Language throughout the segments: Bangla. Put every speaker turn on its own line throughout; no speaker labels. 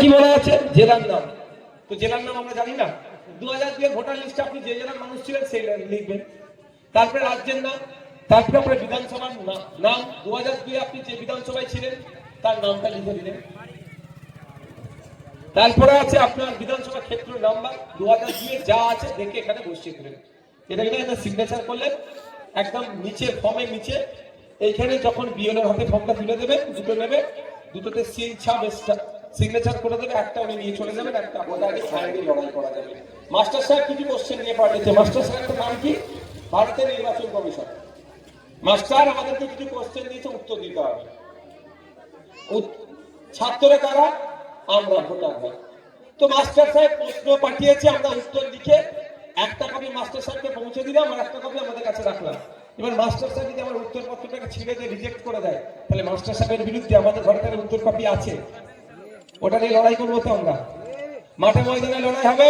কি মনে আছে? জেলার নাম। তো জেলার নাম আমরা জানি না। দু হাজার দুই ভোটার লিস্টে আপনি যে জেলার মানুষ ছিলেন সেই লিখবেন। তারপরে রাজ্যের নাম। তারপরে আপনার বিধানসভার নাম। দু হাজার দুই আপনি যে বিধানসভায় ছিলেন, তার নামটা লিখে দিলেন। তারপরে আছে আপনার বিধানসভা ক্ষেত্র নাম্বার। দু হাজার দুয়ে যা আছে দেখে এখানে বসিয়ে দিলেন। এটা এখানে সিগনেচার করলেন। একদম নিচে ফর্মের নিচে। এইখানে যখন বিএলের হাতে ফর্মটা তুলে দেবে দুটো নেবে দুটোতে সিল ছাপ সিগনেচার করে দেবে একটা উনি নিয়ে চলে যাবেন, একটা ওটা আগে ফাইনালি লড়াই করা যাবে। মাস্টার সাহেব কিছু কোশ্চেন নিয়ে পাঠিয়েছে। মাস্টার সাহেবের নাম কি? ভারতের নির্বাচন কমিশন। মাস্টার আমাদেরকে কিছু কোশ্চেন দিয়েছে, উত্তর দিতে হবে। ছাত্ররা কারা? আমরা, ভোটার হয় তো মাস্টার সাহেব প্রশ্ন পাঠিয়েছে, আমরা উত্তর লিখে একটা কপি মাস্টার সাহেবকে পৌঁছে দিলাম, আর একটা কপি আমাদের কাছে রাখলাম। এবার মাস্টার সাহেব যদি আমার উত্তর পত্রটাকে ছিঁড়ে দিয়ে রিজেক্ট করে দেয়, তাহলে মাস্টার সাহেবের বিরুদ্ধে আমাদের ঘরে উত্তর কপি আছে। ওটা নিয়ে লড়াই করব তো আমরা। মাঠে ময়দানে লড়াই হবে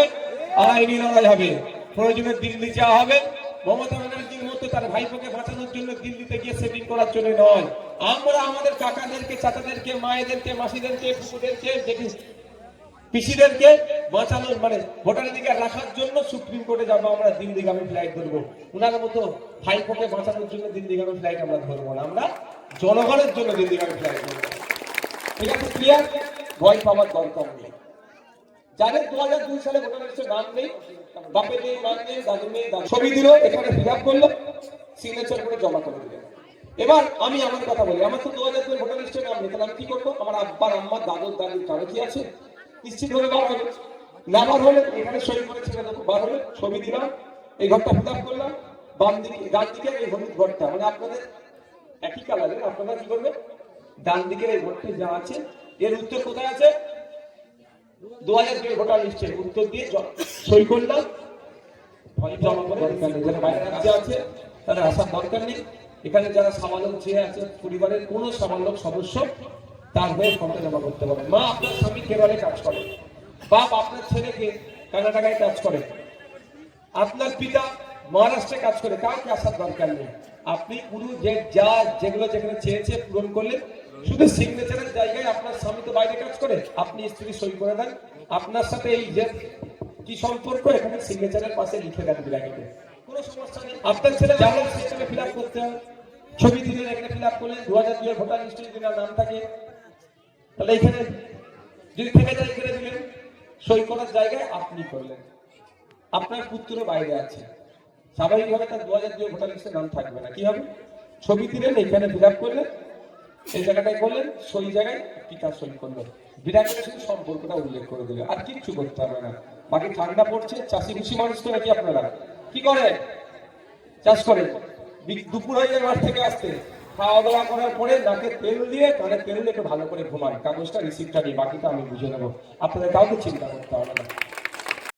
আইনি লড়াই হবে। প্রয়োজনে দিল্লি যাওয়া হবে। মমতা ব্যানার্জির মতো তার ভাইপোকে বাঁচানোর জন্য দিল্লিতে গিয়ে সেটিং করার জন্য নয়। আমরা আমাদের কাকাদেরকে, চাচাদেরকে, মায়েদেরকে, মাসিদেরকে ফুকুদেরকে দেখি, পিসিদেরকে বাঁচানোর মানে ভোটারের দিকে রাখার জন্য সুপ্রিম কোর্টে যাব আমরা, দিল্লিগামী ফ্লাইট ধরবো। উনার মতো ভাইপোকে বাঁচানোর জন্য দিল্লিগামী ফ্লাইট আমরা ধরবো না। আমরা জনগণের জন্য দিল্লিগামী ফ্লাইট ধরবো। ঠিক আছে ক্লিয়ার ভয় পাওয়ার দরকার নেই। যাদের দু হাজার দুই সালে ভোটার লিস্টে নাম নেই, বাপের নেই নাম নেই, দাদুর নেই ছবি দিল, এখানে ফিল আপ করল সিগনেচার করে জমা করে দিল। এবার আমি আমার কথা বলি, আমার তো দু হাজার দুই ভোটার লিস্টে নাম নেই আমি কি করব? আমার আব্বার আম্মার দাদুর দাদুর কারও কি আছে? নিশ্চিত ভাবে বার হবে না বার হলে এখানে সই করে ছেড়ে দেবো, বার হলে ছবি দিলাম, এই ঘরটা ফিল করলাম, বাম দিকে, ডান দিকে এই হলুদ ঘরটা। মানে আপনাদের একই কালারের আপনারা কি করবেন? ডান দিকের এই ঘরটা যা আছে এর উত্তর কোথায় আছে? দু হাজার দুই ভোটার লিস্টের উত্তর দিয়ে সই করলাম। জমা করে যারা বাইরে রাজ্যে আছে, তাদের আসার দরকার নেই। এখানে যারা সামালক যে আছে, পরিবারের কোনো সামালক সদস্য, তার হয়ে ফর্মটা জমা করতে পারে। মা, আপনার স্বামী কেরলে কাজ করে? বাপ, আপনার ছেলেকে কর্ণাটকায় কাজ করে? আপনার পিতা মহারাষ্ট্রে কাজ করে কাউকে আসার দরকার নেই? আপনি পুরো যে, যা, যেগুলো যেখানে চেয়েছে পূরণ করলেন, শুধু সিগনেচারের জায়গায় আপনার স্বামী তো বাইরে কাজ করে, আপনি স্ত্রী সই করে দেন। আপনার সাথে এই যে, কি সম্পর্ক, এখানে সিগনেচারের পাশে লিখে দেন ব্র্যাকেটে কোনো সমস্যা নেই। আপনার ছেলে যেমন সিস্টেমে ফিল আপ করতে হয়। ছবি দিলেন এখানে ফিল আপ করলেন। দু হাজার দুই ভোটার লিস্টে যদি নাম থাকে, তাহলে এখানে যদি থেকে যায়, এখানে দিলেন। সই করার জায়গায় আপনি করলেন। আপনার পুত্র বাইরে আছে। স্বাভাবিকভাবে তার দু হাজার দুই ভোটার লিস্টে নাম থাকবে না। কি হবে? ছবি দিলেন এখানে ফিল আপ করলেন, এই জায়গাটায় করলেন, সই জায়গায় পিতা সই করলেন। বিরাটের শুধু সম্পর্কটা উল্লেখ করে দিলেন। আর কিচ্ছু করতে হবে না। বাকি ঠান্ডা পড়ছে, চাষি খুশি মানুষ তো নাকি আপনারা? কি করে চাষ করে দুপুর হয়ে যায় মাঠ থেকে আসতে। খাওয়া দাওয়া করার পরে নাকে তেল দিয়ে কানে তেল দিয়ে ভালো করে ঘুমান কাগজটা রিসিপ্টটা নিয়ে বাকিটা আমি বুঝে নেব। আপনাদের কাউকে চিন্তা করতে হবে না।